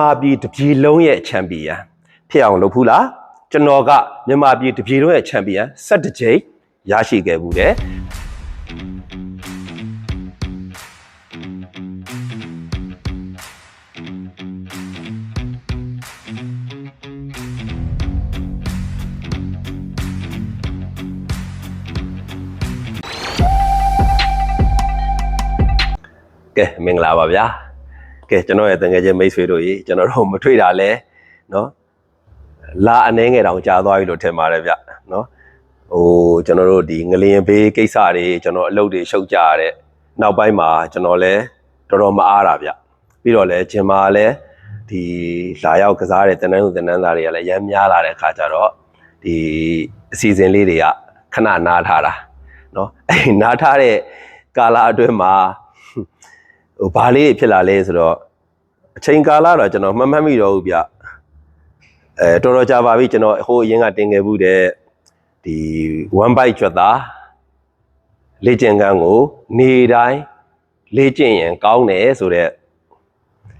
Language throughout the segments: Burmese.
မြန်မာပြည်တစ်ပြည်လုံးရဲ့ချန်ပီယံဖြစ်အောင်လုပ်ဘူးလားကျွန်တော်ကမြန်မာပြည်တစ်ပြည်လုံးရဲ့ချန်ပီယံ17ကြိမ်ရရှိခဲ့ဘူးတယ်ကဲမင်္ဂလာပါဗျာ ကဲကျွန်တော်ရဲ့တငယ်ချင်းမိတ်ဆွေတို့ရေကျွန်တော်တို့မတွေ့တာလဲเนาะလာအနေငယ်တောင်ကြာသွားပြီလို့ထင်ပါတယ်ဗျเนาะဟိုကျွန်တော်တို့ဒီငလျင်ဘေးကိစ္စတွေကျွန်တော်အလုပ်တွေရှုပ်ကြရတဲ့နောက်ပိုင်းမှာကျွန်တော်လဲတော်တော်မအားတာဗျပြီးတော့လဲဂျင်မာလဲဒီလာရောက်ကစားတဲ့တနန်းသူတနန်းသားတွေကလည်းရမ်းများလာတဲ့အခါကျတော့ဒီအစီအစဉ်လေးတွေကခဏနားထားတာเนาะအဲနားထားတဲ့ကာလအတွင်းမှာ ဟိုဘာလေးတွေဖြစ်လာလဲဆိုတော့ အချိန်ကာလတော့ကျွန်တော်မှတ်မှတ်မိတော့ဘူးဗျအဲတော်တော်ကြာပါပြီကျွန်တော်ဟိုအရင်ကတင်ခဲ့ဘူးတဲ့ဒီ one bite ကျွတ်သားလေ့ကျင့်ခန်းကို နေတိုင်းလေ့ကျင့်ရင်ကောင်းတယ်ဆိုတော့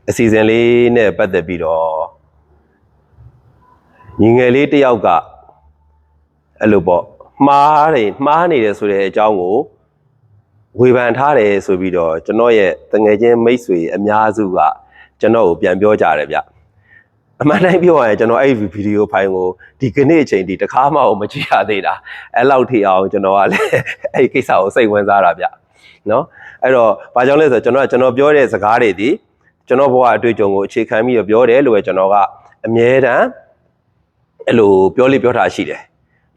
အစီအစဉ်လေးနဲ့ပတ်သက်ပြီးတော့ညီငယ်လေးတစ်ယောက်ကအဲ့လိုပေါ့မှားတယ်မှားနေတယ်ဆိုတဲ့အကြောင်းကိုဝေဖန်ထားတယ်ဆိုပြီးတော့ကျွန်တော်ရဲ့တငယ်ချင်းမိတ်ဆွေအများစုက ကျွန်တော်ကိုပြန်ပြောကြတယ်ဗျအမှန်တိုင်းပြောရရင်ကျွန်တော်အဲ့ဒီဗီဒီယိုဖိုင်ကိုဒီကနေ့အချိန်ဒီတစ်ခါမှမကြည့်ရသေးတာအဲ့လောက်ထိအောင်ကျွန်တော်ကလည်းအဲ့ဒီကိစ္စကိုစိတ်ဝင်စားတာဗျနော်အဲ့တော့ဘာကြောင့်လဲဆိုတော့ကျွန်တော်ကကျွန်တော်ပြောတဲ့စကားတွေဒီကျွန်တော်ဘဝအတွေ့အကြုံကိုအခြေခံပြီးတော့ပြောတယ်လို့ပဲကျွန်တော်ကအမြဲတမ်းအဲ့လိုပြောလိပြောတာရှိတယ်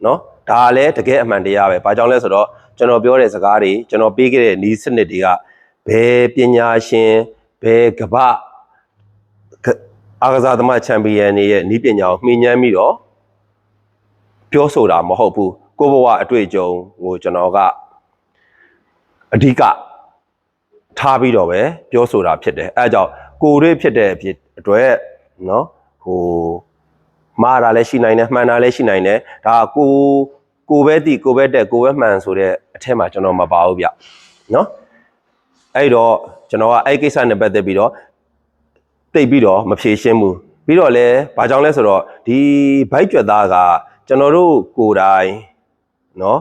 နော်ဒါကလည်းတကယ်အမှန်တရားပဲဘာကြောင့်လဲဆိုတော့ကျွန်တော်ပြောတဲ့စကားတွေကျွန်တော်ပေးခဲ့တဲ့နီးစနစ်တွေကဘယ်ပညာရှင်ဘယ်ကမ္ဘာ အားကစားသမားချန်ပီယံတွေရဲ့ဤပညာကိုမှီညမ်းပြီးတော့ပြောဆိုတာမဟုတ်ဘူးကိုဘဝအတွေ့အကြုံကိုကျွန်တော်ကအဓိကထားပြီးတော့ပဲပြောဆိုတာဖြစ်တယ်အဲအကြောင်းကိုတွေဖြစ်တဲ့အဖြစ်အတွက်နော်ဟိုမာတာလည်းရှိနိုင်တယ်မှန်တာလည်းရှိနိုင်တယ်ဒါကိုကိုပဲတိကိုပဲတက်ကိုပဲမှန်ဆိုတဲ့အထက်မှာကျွန်တော်မပါဘူးဗျနော်အဲ့တော့ကျွန်တော်ကအဲ့ကိစ္စနဲ့ပတ်သက်ပြီးတော့ တိတ်ပြီးတော့မဖြေရှင်းဘူးပြီးတော့လဲဘာကြောင့်လဲဆိုတော့ဒီဘိုက်ကြွက်သားကကျွန်တော်တို့ကိုယ်တိုင်เนาะ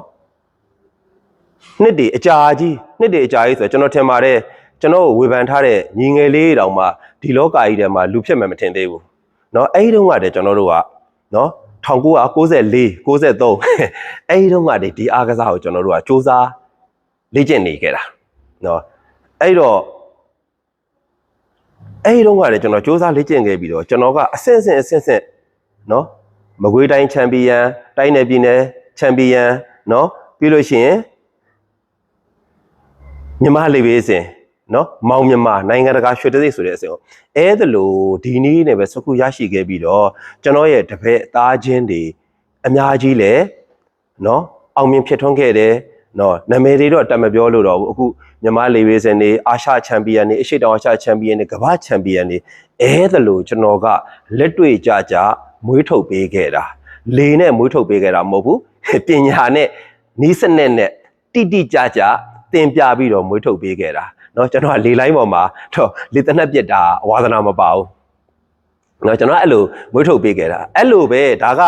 နှစ်တည်အကြာကြီးနှစ်တည်အကြာကြီးဆိုတော့ကျွန်တော်ထင်ပါတယ်ကျွန်တော်ကိုဝေဖန်ထားတဲ့ညီငယ်လေးတောင်မှဒီလောကကြီးထဲမှာလူဖြစ်မှမထင်သေးဘူးเนาะအဲ့ဒီတုန်းကတည်းကျွန်တော်တို့ကเนาะ1994 93အဲ့ဒီတုန်းကတည်းဒီအားကစားကိုကျွန်တော်တို့ကစူးစမ်းလေ့ကျင့်နေခဲ့တာเนาะအဲ့တော့ အဲဒီတော့ကလည်းကျွန်တော်စူးစမ်းလေ့ကျင့်ခဲ့ပြီးတော့ကျွန်တော်ကအဆင့်ဆင့်အဆင့်ဆင့်နော်မကွေးတိုင်းချန်ပီယံတိုင်းနယ်ပြည်နယ်ချန်ပီယံနော်ပြီးလို့ရှိရင်မြန်မာလေဘေးစဉ်နော်မောင်မြန်မာနိုင်ငံတကာရွှေတံဆိပ်ဆိုတဲ့အစဉ်ကိုအဲဒါလို့ဒီနေ့နဲ့ပဲစခုရရှိခဲ့ပြီးတော့ကျွန်တော်ရဲ့တပည့်အသားချင်းတွေအများကြီးလဲနော်အောင်မြင်ဖြစ်ထွန်းခဲ့တယ် နော်နာမည်တွေတော့တတ်မပြောလို့တော့ဘူးအခုမြန်မာလေဘေးစဉ်တွေအာရှချန်ပီယံတွေအရှိတောင်အာရှချန်ပီယံတွေကမ္ဘာချန်ပီယံတွေအဲဒါလို့ကျွန်တော်ကလက်တွေ့ကြကြမွေးထုတ်ပေးခဲ့တာလေနဲ့မွေးထုတ်ပေးခဲ့တာမဟုတ်ဘူးပညာနဲ့နီးစနစ်နဲ့တိတိကျကျတင်ပြပြီးတော့မွေးထုတ်ပေးခဲ့တာเนาะကျွန်တော်ကလေလိုင်းပေါ်မှာတော့လေတနက်ပြက်တာအဝါသနာမပါဘူးเนาะကျွန်တော်အဲ့လိုမွေးထုတ်ပေးခဲ့တာအဲ့လိုပဲဒါက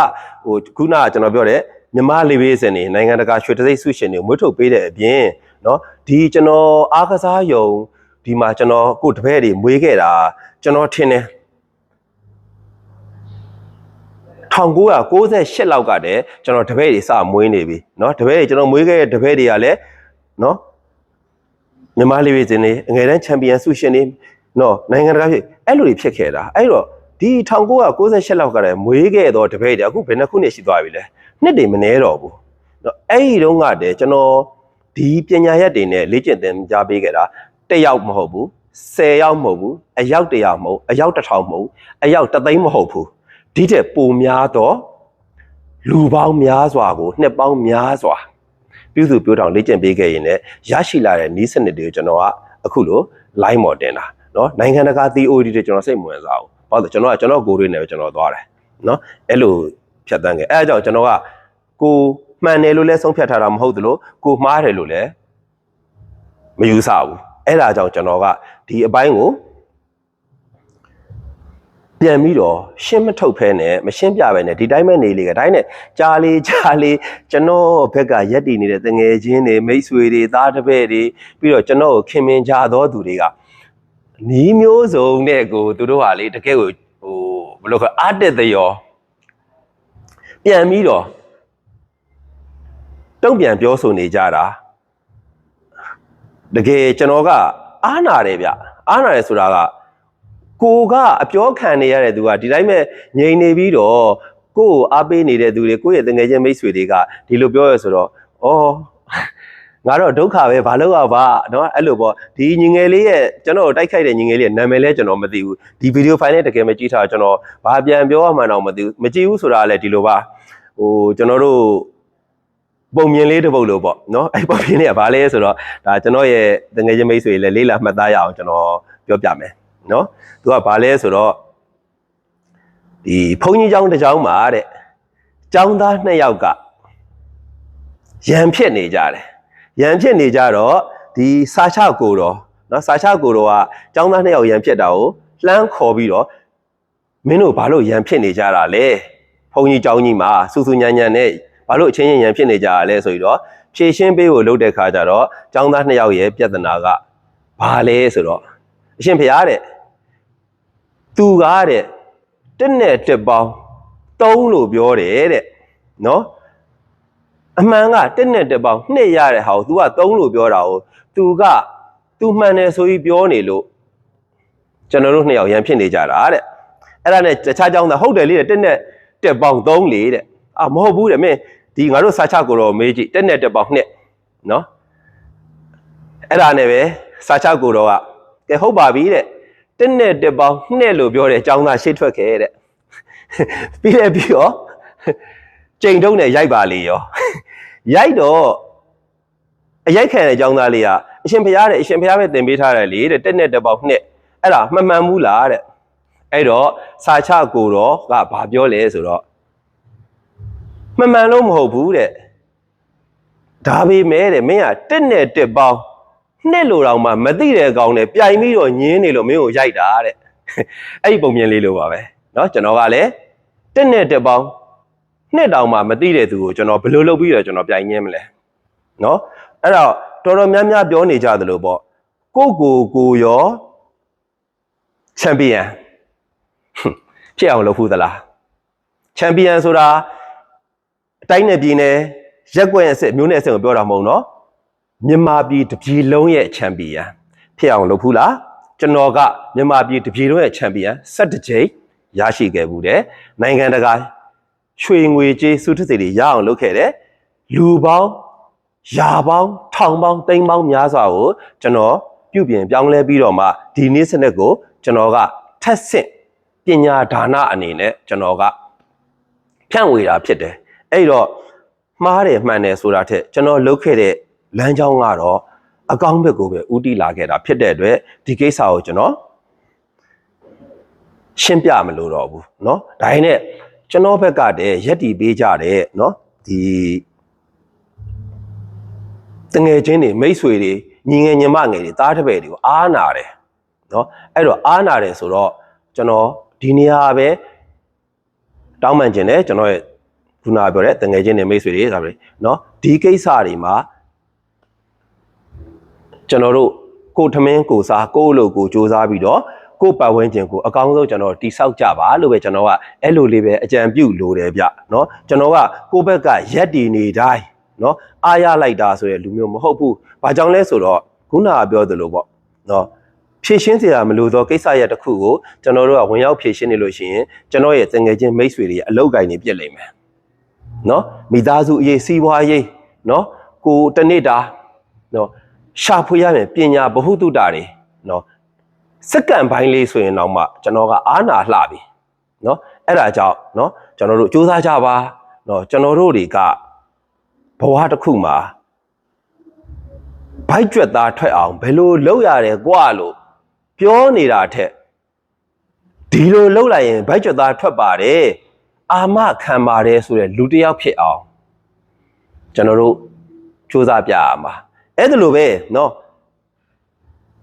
ဟိုခုနကကျွန်တော်ပြောတဲ့ မြမလေးဘေးစင်နေနိုင်ငံတကာရွှေတသိက်ဆုရှင်တွေမွေးထုတ်ပေးတဲ့အပြင်เนาะဒီကျွန်တော်အားကစားယုံဒီမှာကျွန်တော်ကိုတပည့်တွေမွေးခဲ့တာကျွန်တော်ထင်တယ်1998လောက်ကတည်းကျွန်တော်တပည့်တွေစမွေးနေပြီเนาะတပည့်တွေကျွန်တော်မွေးခဲ့တဲ့တပည့်တွေကလည်းเนาะမြန်မာလေးပြည်စင်နေအငယ်တန်းချန်ပီယံဆုရှင်နေနော်နိုင်ငံတကာဖြစ်အဲ့လိုတွေဖြစ်ခဲ့တာအဲ့တော့ဒီ1998လောက်ကတည်းမွေးခဲ့တော့တပည့်တွေအခုဘယ်နှစ်ခုနှစ်ရှိသွားပြီလဲ နှစ်တွေမနှဲတော့ဘူးနော်အဲ့ဒီတုန်းကတည်းကျွန်တော်ဒီပညာရက်တွေနဲ့လေ့ကျင့်သင်ကြားပေးခဲ့တာတစ်ယောက်မဟုတ်ဘူး10ယောက်မဟုတ်ဘူးအယောက်100မဟုတ်အယောက်1000မဟုတ်အယောက်3သိန်းမဟုတ်ဘူးဒီတဲ့ပုံများတော့လူပေါင်းများစွာကိုနှစ်ပေါင်းများစွာ ပြုစုပြောထောင်လေ့ကျင့်ပေးခဲ့ရင်လည်းရရှိလာတဲ့နီးစနစ်တွေကိုကျွန်တော်ကအခုလို line မော်တင်တာเนาะနိုင်ငံတကာ theory တွေကျွန်တော်စိတ်မဝင်စားဘူးဘာလို့လဲကျွန်တော်ကကျွန်တော်ကိုယ်တွေနဲ့ပဲကျွန်တော်သွားတယ်เนาะအဲ့လို ဖြတ်တန်းခဲ့အဲအကြောင်းကျွန်တော်ကကိုမှန်တယ်လို့လည်းဆုံးဖြတ်ထားတာမဟုတ်သလိုကိုမှားတယ်လို့လည်းမယူဆဘူးအဲ့ဒါကြောင့်ကျွန်တော်ကဒီအပိုင်းကိုပြန်ပြီးတော့ရှင်းမထုတ်ဖဲနဲ့မရှင်းပြပဲနဲ့ဒီတိုင်းပဲနေလေကတိုင်းနဲ့ကြားလေးကြားလေးကျွန်တော်ဘက်ကရက်တည်နေတဲ့တငယ်ချင်းတွေမိတ်ဆွေတွေသားတစ်ပည့်တွေပြီးတော့ကျွန်တော်ကိုခင်မင်ကြသောသူတွေကနီးမျိုးစုံနဲ့ကိုသူတို့ဟာလေတကယ်ကိုဟိုဘယ်လိုခေါ်အားတက်သရော ပြန်ပြီးတော့တုံ့ပြန်ပြောဆိုနေကြတာတကယ်ကျွန်တော်ကအားနာတယ်ဗျအားနာတယ်ဆိုတာက ကိုကအပြောခံနေရတဲ့သူကဒီတိုင်းပဲငြိမ်နေပြီးတော့ကိုကိုအားပေးနေတဲ့သူတွေကိုယ့်ရဲ့တငယ်ချင်းမိတ်ဆွေတွေကဒီလိုပြောရဆိုတော့ဩငါတော့ဒုက္ခပဲဘာလို့ရပါเนาะအဲ့လိုပေါ့ဒီညီငယ်လေးရဲ့ကျွန်တော်တိုက်ခိုက်တဲ့ညီငယ်လေးရဲ့နာမည်လဲကျွန်တော်မသိဘူးဒီဗီဒီယိုဖိုင်နဲ့တကယ်မကြည့်ထားကျွန်တော်ဘာပြန်ပြောရမှန်းတော့မသိဘူးမကြည့်ဘူးဆိုတာကလည်းဒီလိုပါ ဟိုကျွန်တော်တို့ပုံမြင်လေးတစ်ပုတ်လို့ပေါ့เนาะအဲ့ပုံမြင်လေးကဘာလဲဆိုတော့ဒါကျွန်တော်ရဲ့တငယ်ချင်းမိတ်ဆွေလည်းလေးလာမှတ်သားရအောင်ကျွန်တော်ပြောပြမယ်เนาะ သူကဘာလဲဆိုတော့ဒီဘုန်းကြီးเจ้าတစ်เจ้าမှာတဲ့เจ้าသားနှစ်ယောက်ကရံဖြစ်နေကြတယ်ရံဖြစ်နေကြတော့ဒီစာချကိုတော့เนาะစာချကိုတော့ကเจ้าသားနှစ်ယောက်ရံဖြစ်တာကိုလှမ်းခေါ်ပြီးတော့မင်းတို့ဘာလို့ရံဖြစ်နေကြတာလဲ ဘုန်းကြီးเจ้าကြီးမှာစူးစူးညံ့ညံ့နဲ့ဘာလို့အချင်းချင်းရံဖြစ်နေကြတာလဲဆိုပြီးတော့ဖြည့်ရှင်းပေးဖို့လုပ်တဲ့ခါကျတော့เจ้าသားနှစ်ယောက်ရဲ့ပြဿနာကဘာလဲဆိုတော့အရှင်ဖျားတဲ့ သူကားတဲ့တက်နဲ့တက်ပေါင်း3လို့ပြောတယ်တဲ့နော်အမှန်ကတက်နဲ့တက်ပေါင်းနှစ်ရတဲ့ဟာကို तू က3လို့ပြောတာကို तू က तू မှန်တယ်ဆိုပြီးပြောနေလို့ကျွန်တော်တို့နှစ်ယောက်ရန်ဖြစ်နေကြတာတဲ့အဲ့ဒါနဲ့တခြားကြောင်းသားဟုတ်တယ်လေတဲ့တက်နဲ့ တက်ပေါင်း3လေတဲ့အာမဟုတ်ဘူးတဲ့မင်းဒီငါတို့စာချကိုတော့မေးကြည့်တက်နဲ့တက်ပေါင်းနှစ်နော်အဲ့ဒါနဲ့ပဲစာချကိုတော့ကကဲဟုတ်ပါပြီတဲ့တစ်နဲ့တစ်ပေါင်းနှစ်လို့ပြောတဲ့အကြောင်းသားရှေ့ထွက်ခဲ့တဲ့ပြီးလဲပြီးတော့ကြိမ်တုံးနဲ့ရိုက်ပါလေရောရိုက်တော့အရိုက်ခံတဲ့အကြောင်းသားလေးကအရှင်ဘုရားတဲ့အရှင်ဘုရားပဲသင်ပေးထားတယ်လေတဲ့တစ်နဲ့တစ်ပေါင်းနှစ်အဲ့ဒါမှန်မှန်ဘူးလားတဲ့ အဲ့တော့စာချကိုတော့ကဘာပြောလဲဆိုတော့မှန်မှန်လို့မဟုတ်ဘူးတဲ့ဒါပေမဲ့တဲ့မင်းကတစ်နဲ့တစ်ပေါင်း နှစ်လိုတောင်မှမသိတဲ့အကောင်နဲ့ပြိုင်ပြီးတော့ညင်းနေလို့မင်းကိုရိုက်တာတဲ့အဲ့ဒီပုံမြင်လေးလိုပါပဲเนาะကျွန်တော်ကလည်းတက်နဲ့တက်ပေါင်းနှစ်တောင်မှမသိတဲ့သူကိုကျွန်တော်ဘယ်လိုလုပ်ပြီးတော့ကျွန်တော်ပြိုင်ညင်းမလဲเนาะအဲ့တော့တော်တော်များများပြောနေကြသလိုပေါ့ကိုကိုကိုရောချန်ပီယံ ဖြစ်အောင်လုပ်ဖူးသလားချန်ပီယံဆိုတာအတိုင်းနဲ့ပြည်နယ်ရက်ကွက်အစ်စ်မျိုးနဲ့အစ်စ်ကိုပြောတာမဟုတ်နော်မြန်မာပြည်တစ်ပြည်လုံးရဲ့ချန်ပီယံဖြစ်အောင်လုပ်ဖူးလားကျွန်တော်ကမြန်မာပြည်တစ်ပြည်လုံးရဲ့ချန်ပီယံ17ကြိမ်ရရှိခဲ့ဘူးတဲ့နိုင်ငံတကာရွှေငွေကြေးစုထစစ်တွေရအောင်လုပ်ခဲ့တဲ့လူပေါင်းရာပေါင်းထောင်ပေါင်းသိန်းပေါင်းများစွာကိုကျွန်တော်ပြုပြင်ပြောင်းလဲပြီးတော့မှဒီနေ့စနစ်ကိုကျွန်တော်ကထက်ဆင့် ပညာဒါနအနေနဲ့ကျွန်တော်ကဖြန့်ဝေတာဖြစ်တယ်အဲ့တော့မှားတယ်မှန်တယ်ဆိုတာထက်ကျွန်တော်လုပ်ခဲ့တဲ့ လမ်းကြောင်းကတော့အကောင်းဘက်ကိုပဲဥတီလာခဲ့တာဖြစ်တဲ့အတွက်ဒီကိစ္စကိုကျွန်တော်ရှင်းပြမလို့တော့ဘူးเนาะဒါရင်နဲ့ကျွန်တော်ဘက်ကတည်းရက်တီပေးကြတယ်เนาะဒီတငယ်ချင်းတွေမိတ်ဆွေတွေညီငယ်ညီမငယ်တွေတားတပည့်တွေကိုအားနာတယ်เนาะအဲ့တော့အားနာတယ်ဆိုတော့ကျွန်တော် ဒီနေရာပဲတောင်းပန်ခြင်းတယ်ကျွန်တော်ရဲ့ခုနပြောတဲ့တငယ်ချင်းတွေမိတ်ဆွေတွေဒါပဲเนาะဒီကိစ္စတွေမှာ ကျွန်တော်တို့ကိုထမင်းကိုစားကိုလို့ကိုစူးစမ်းပြီးတော့ကိုပတ်ဝန်းကျင်ကိုအကောင်းဆုံးကျွန်တော်တိဆောက်ကြပါလို့ပဲကျွန်တော်ကအဲ့လိုလေးပဲအကြံပြုလို့တယ်ဗျเนาะကျွန်တော်ကကိုဘက်ကရက်တည်နေတိုင်းเนาะအားရလိုက်တာဆိုရလူမျိုးမဟုတ်ဘူး။ဘာကြောင့်လဲဆိုတော့ခုနကပြောသလိုပေါ့เนาะ ဖြည့်ရှင်းစရာမလိုသောကိစ္စရပ်တစ်ခုကိုကျွန်တော်တို့ကဝင်ရောက်ဖြည့်ရှင်းနေလို့ရှိရင်ကျွန်တော်ရဲ့တငယ်ချင်းမိတ်ဆွေတွေရဲ့အလောက်ကိုင်းနေပြစ်လိမ့်မယ်နော်မိသားစုအရေးစီးပွားရေးနော်ကိုတနေ့တာနော်ရှာဖွေရမယ်ပညာဘ ഹു တုတာတွေနော်စက္ကန့်ပိုင်းလေးဆိုရင်တော့မှကျွန်တော်ကအာနာလှပြီနော်အဲ့ဒါကြောင့်နော်ကျွန်တော်တို့စူးစမ်းကြပါနော်ကျွန်တော်တို့တွေကဘဝတစ်ခုမှာဘိုက်ကြွက်သားထွက်အောင်ဘယ်လိုလုပ်ရတယ်ကွာလို့ ပြောနေတာထက်ဒီလိုလုပ်လိုက်ရင်ဘိုက်ကြွက်သားထွက်ပါတယ်အာမခံပါတယ်ဆိုတဲ့လူတစ်ယောက်ဖြစ်အောင်ကျွန်တော်တို့စူးစမ်းပြရမှာ အဲ့ဒါလိုပဲเนาะ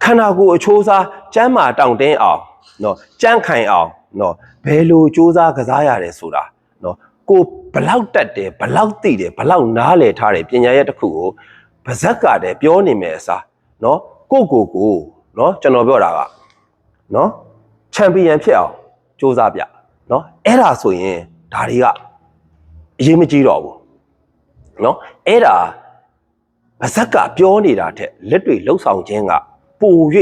ခန္ဓာကိုယ်အချိုးစားကျမ်းမာတောင့်တင်းအောင်เนาะကြမ်းခိုင်အောင် နော်ဘယ်လိုစူးစမ်းကစားရတယ်ဆိုတာနော်ကိုဘလောက်တက်တယ်ဘလောက်သိတယ်ဘလောက်နားလည်ထားတယ်ပညာရဲ့တစ်ခုကိုပါဇက်ကတည်းပြောနေမယ်အစားနော်ကိုကိုကို နော်ကျွန်တော်ပြောတာကနော်ချန်ပီယံဖြစ်အောင်စူးစမ်းပြနော်အဲ့ဒါဆိုရင်ဒါတွေကအရေးမကြီးတော့ဘူးနော်အဲ့ဒါပါဇက်ကပြောနေတာတဲ့လက်တွေလှုပ်ဆောင်ခြင်းကပို၍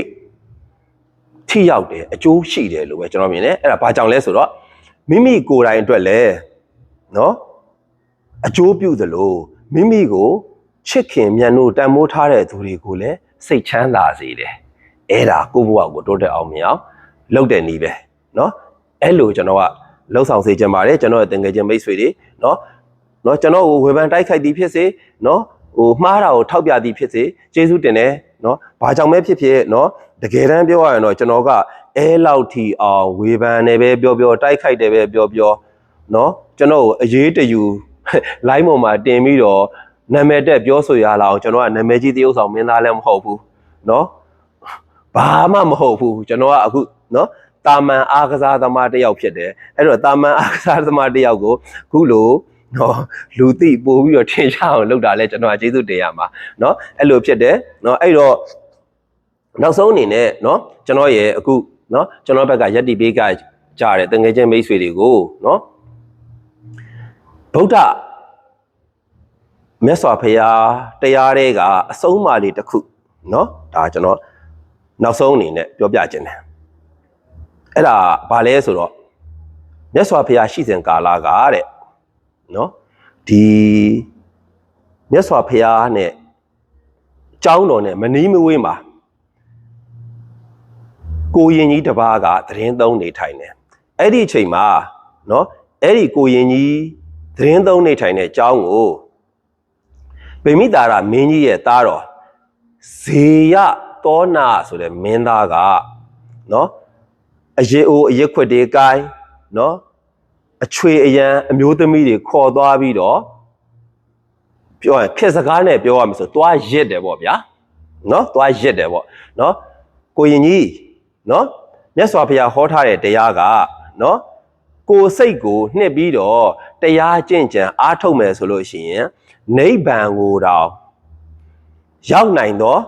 ထိရောက်တယ်အကျိုးရှိတယ်လို့ပဲကျွန်တော်မြင်တယ်အဲ့ဒါဘာကြောင့်လဲဆိုတော့မိမိကိုယ်တိုင်အတွက်လည်းနော်အကျိုးပြုသလိုမိမိကိုချစ်ခင်မြတ်လို့တန်မိုးထားတဲ့သူတွေကိုလည်းစိတ်ချမ်းသာစေတယ် အဲ့ဒါကိုယ့်ဘဝကိုတိုးတက်အောင်မြင်အောင်လုပ်တဲ့နည်းပဲနော်အဲ့လိုကျွန်တော်ကလှုပ်ဆောင်စေချင်ပါတယ်ကျွန်တော်ရဲ့တန်ငယ်ချင်းမိတ်ဆွေတွေနော်နော်ကျွန်တော်ကိုဝေဖန်တိုက်ခိုက်သည်ဖြစ်စေနော်ဟိုမှားတာကိုထောက်ပြသည်ဖြစ်စေကျေးဇူးတင်တယ်နော်ဘာကြောင့်ပဲဖြစ်ဖြစ်နော်တကယ်တမ်းပြောရရင်တော့ကျွန်တော်ကအဲလောက်ထီအောင်ဝေဖန်နေပဲပြောပြောတိုက်ခိုက်တယ်ပဲပြောပြောနော်ကျွန်တော်ကိုအရေးတယူလိုင်းပေါ်မှာတင်ပြီးတော့နာမည်တက်ပြောဆိုရလာအောင်ကျွန်တော်ကနာမည်ကြီးတရုပ်ဆောင်မင်းသားလည်းမဟုတ်ဘူးနော် ဘာမှမဟုတ်ဘူးကျွန်တော်ကအခုနော်တာမန်အားကစားသမားတယောက်ဖြစ်တယ်အဲ့တော့တာမန်အားကစားသမားတယောက်ကိုခုလို့နော်လူသိပို့ပြီးတော့ထင်ရှားအောင်လုပ်တာလဲကျွန်တော်ကျေးဇူးတင်ရမှာနော်အဲ့လိုဖြစ်တယ်နော်အဲ့တော့နောက်ဆုံးအနေနဲ့နော်ကျွန်တော်ရဲ့အခုနော်ကျွန်တော်ဘက်ကယက်တိပေးကကြားတယ်တငယ်ချင်းမိတ်ဆွေတွေကိုနော်ဗုဒ္ဓမြတ်စွာဘုရားတရားတွေက အဆုံးအမလေးတစ်ခုနော်ဒါကျွန်တော် နောက်ဆုံးအနေနဲ့ပြောပြခြင်းတယ်အဲ့ဒါဘာလဲဆိုတော့မြတ်စွာဘုရားရှိစဉ်ကာလကတဲ့နော်ဒီမြတ်စွာဘုရားနဲ့ကျောင်းတော်နဲ့မနီးမဝေးမှာကိုရင်ကြီးတပါးကသတင်းသုံးနေထိုင်တယ်အဲ့ဒီအချိန်မှာနော်အဲ့ဒီကိုရင်ကြီးသတင်းသုံးနေထိုင်တဲ့ကျောင်းကိုဗိမိတာရမင်းကြီးရဲ့သားတော်ဇေယ တောနာဆိုတဲ့မင်းသားကနော်အရေအိုအရက်ခွက်တွေကိုင်းနော်အချွေအရန်အမျိုးသမီးတွေခေါ်သွားပြီးတော့ပြောရင်ဖြစ်စကားနဲ့ပြောရမယ်ဆိုသွားရစ်တယ်ပေါ့ဗျာနော်သွားရစ်တယ်ပေါ့နော်ကိုရင်ကြီးနော်မြတ်စွာဘုရားဟောထားတဲ့တရားကနော်ကိုယ်စိတ်ကိုနှစ်ပြီးတော့တရားကျင့်ကြံအားထုတ်မယ်ဆိုလို့ရှိရင်နိဗ္ဗာန်ကိုတောင်ရောက်နိုင်တော့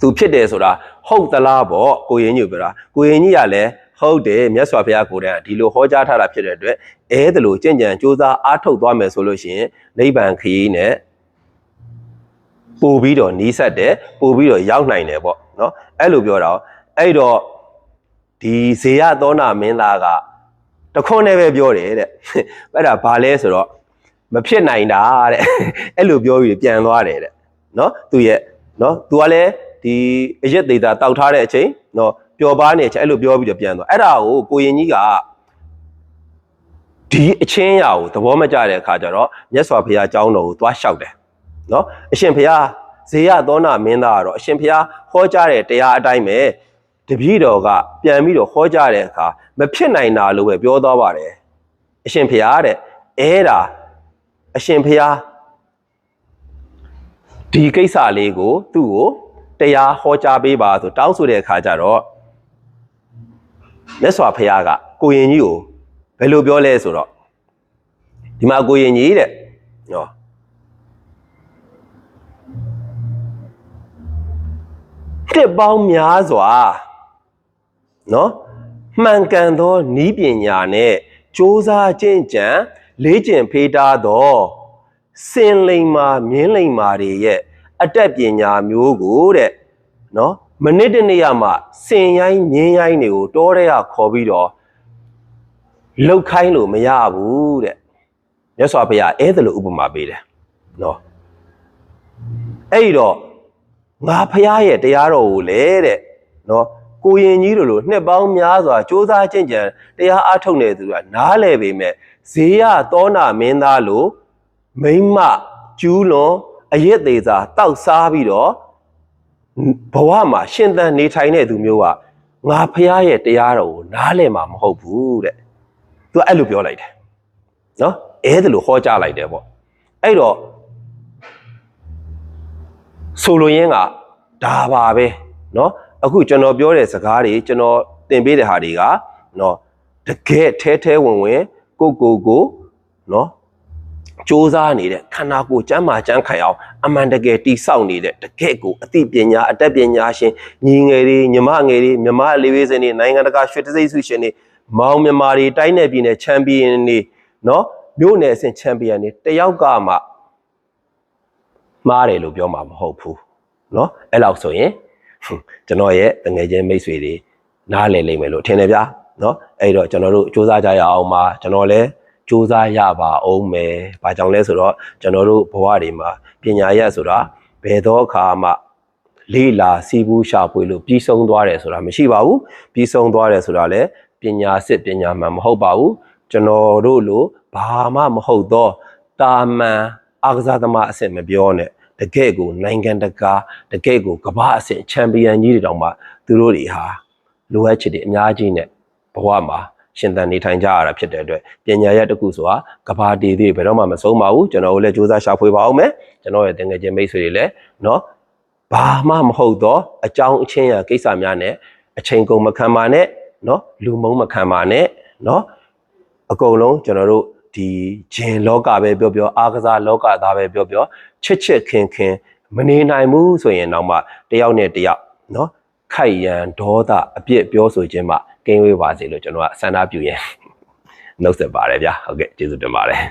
သူဖြစ်တယ်ဆိုတာဟုတ်သလားပေါ့ကိုရင်ကြီးပြောတာကိုရင်ကြီးကလည်းဟုတ်တယ်မြတ်စွာဘုရားကိုယ်တိုင်ကဒီလိုဟောကြားထားတာဖြစ်တဲ့အတွက်အဲဒါလိုကြင်ကြံစူးစမ်းအားထုတ်သွားမယ်ဆိုလို့ရှိရင်နိဗ္ဗာန်ခရီးနဲ့ပို့ပြီးတော့နီးစပ်တယ်ပို့ပြီးတော့ရောက်နိုင်တယ်ပေါ့နော်အဲ့လိုပြောတာအဲ့တော့ဒီဇေယသောနာမင်းသားကတခွန်းနဲ့ပဲပြောတယ်တဲ့အဲ့ဒါဘာလဲဆိုတော့မဖြစ်နိုင်တာတဲ့အဲ့လိုပြောပြီးပြန်သွားတယ်တဲ့နော်သူရဲ့နော်သူကလည်း ဒီအရက်သေးတာတောက်ထားတဲ့အချိန်နော်ပျော်ပါနေတဲ့အချိန်အဲ့လိုပြောပြီးတော့ပြန်သွားအဲ့ဒါကိုကိုရင်ကြီးကဒီအချင်းအရာကိုသဘောမကျတဲ့အခါကျတော့မြတ်စွာဘုရားအကြောင်းတော်ကိုသွားလျှောက်တယ်နော်အရှင်ဘုရားဇေယသောနာမင်းသားကတော့အရှင်ဘုရားဟောကြားတဲ့တရားအတိုင်းပဲတပည့်တော်ကပြန်ပြီးတော့ဟောကြားတဲ့အခါမဖြစ်နိုင်တာလို့ပဲပြောသွားပါတယ်အရှင်ဘုရားတဲ့အဲ့ဒါအရှင်ဘုရားဒီကိစ္စလေးကိုသူ့ကို တရားဟောကြားပေးပါဆိုတောင်းဆိုတဲ့အခါကျတော့မြတ်စွာဘုရားကကိုရင်ကြီးကိုဘယ်လိုပြောလဲဆိုတော့ဒီမှာကိုရင်ကြီးတဲ့နော်တစ်ပေါင်းများစွာနော်မှန်ကန်သောဤပညာနဲ့စ조사ကျင့်ကြံလေးကျင့်ဖေးတာသောစင်လိမ်မာမြင်းလိမ်မာတွေရဲ့ အတက်ပညာမျိုးကိုတဲ့နော်မနစ်တနေ့ရမှစင်ရိုင်းမြင်းရိုင်းတွေကိုတောထဲကခေါ်ပြီးတော့လှုပ်ခိုင်းလို့မရဘူးတဲ့မြတ်စွာဘုရားအဲ့ဒါလိုဥပမာပေးတယ်နော်အဲ့ဒီတော့ငါဖះရဲ့တရားတော်ကိုလေတဲ့နော်ကိုရင်ကြီးတို့လိုနှစ်ပေါင်းများစွာစ조사ကျင့်ကြံတရားအားထုတ်နေသူကနားလဲပေမဲ့ဇေယသောနာမင်းသားလိုမိမ့်မကျူးလွန် အရက်သေးစာတောက်စားပြီးတော့ဘဝမှာရှင်သန်နေထိုင်တဲ့သူမျိုးကငါဖះရဲ့တရားတော်ကိုနားလဲမှာမဟုတ်ဘူးတဲ့သူကအဲ့လိုပြောလိုက်တယ်နော်အဲ့ဒါလိုဟောကြားလိုက်တယ်ပေါ့အဲ့တော့ဆိုလိုရင်းကဒါပါပဲเนาะအခုကျွန်တော်ပြောတဲ့စကားတွေကျွန်တော်သင်ပေးတဲ့ဟာတွေကเนาะ တကယ်แท้แท้ဝင်ဝင်ကိုကိုကိုနော် စ조사နေတဲ့ခန္ဓာကိုယ်ကျမ်းမာကျမ်းခိုင်အောင်အမှန်တကယ်တိဆောက်နေတဲ့တကယ့်ကိုအသိပညာအတတ်ပညာရှင်ညီငယ်တွေညီမငယ်တွေမြမလေးဝေးစင်တွေနိုင်ငံတကာရွှေတစိမ့်ဆုရှင်တွေမောင်မြန်မာတွေတိုင်းနယ်ပြည်နယ်ချန်ပီယံတွေနော်မြို့နယ်အဆင့်ချန်ပီယံတွေတယောက်ကမှမှားတယ်လို့ပြောမှာမဟုတ်ဘူးနော်အဲ့လောက်ဆိုရင်ကျွန်တော်ရဲ့တငယ်ချင်းမိတ်ဆွေတွေနားလည်လိမ့်မယ်လို့ထင်တယ်ဗျာနော်အဲ့တော့ကျွန်တော်တို့စ조사ကြရအောင်ပါကျွန်တော်လည်း စူးစမ်းရပါအောင်မယ်။ဘာကြောင့်လဲဆိုတော့ကျွန်တော်တို့ဘဝတွေမှာပညာရက်ဆိုတာဘယ်တော့အခါမှလေးလာစီးပူးရှာဖွေလို့ပြီးဆုံးသွားတယ်ဆိုတာမရှိပါဘူး။ပြီးဆုံးသွားတယ်ဆိုတာလည်းပညာစစ်ပညာမှန်မဟုတ်ပါဘူး။ကျွန်တော်တို့လိုဘာမှမဟုတ်တော့တာမန်အာကစားသမားအဆင့်မပြောနဲ့တကယ့်ကိုနိုင်ငံတကာတကယ့်ကိုကမ္ဘာအဆင့်ချန်ပီယံကြီးတွေတောင်မှသူတို့တွေဟာလိုအပ်ချက်တွေအများကြီးနဲ့ဘဝမှာ ရှင်သန်နေထိုင်ကြရတာဖြစ်တဲ့အတွက်ပညာရက်တစ်ခုဆိုတာကဘာတည်သေးဘယ်တော့မှမဆုံးပါဘူးကျွန်တော်တို့လည်းစူးစမ်းရှာဖွေပါအောင်မယ်ကျွန်တော်ရဲ့တငယ်ချင်းမိတ်ဆွေတွေလည်းเนาะဘာမှမဟုတ်တော့အကြောင်းအချင်းရာကိစ္စများနဲ့အချိန်ကုန်မခံပါနဲ့เนาะလူမုံမခံပါနဲ့เนาะအကုန်လုံးကျွန်တော်တို့ဒီဂျင်လောကပဲပြောပြောအားကစားလောကသားပဲပြောပြောချစ်ချစ်ခင်ခင်မနေနိုင်ဘူးဆိုရင်တော့မှတယောက်နဲ့တယောက်เนาะခိုက်ရန်ဒေါသအပြစ်ပြောဆိုခြင်းမှ ကင်းဝေးပါစေလို့ကျွန်တော်ကဆန္ဒပြုရင်နှုတ်ဆက်ပါတယ်ဗျာဟုတ်ကဲ့ကျေးဇူးတင်ပါတယ်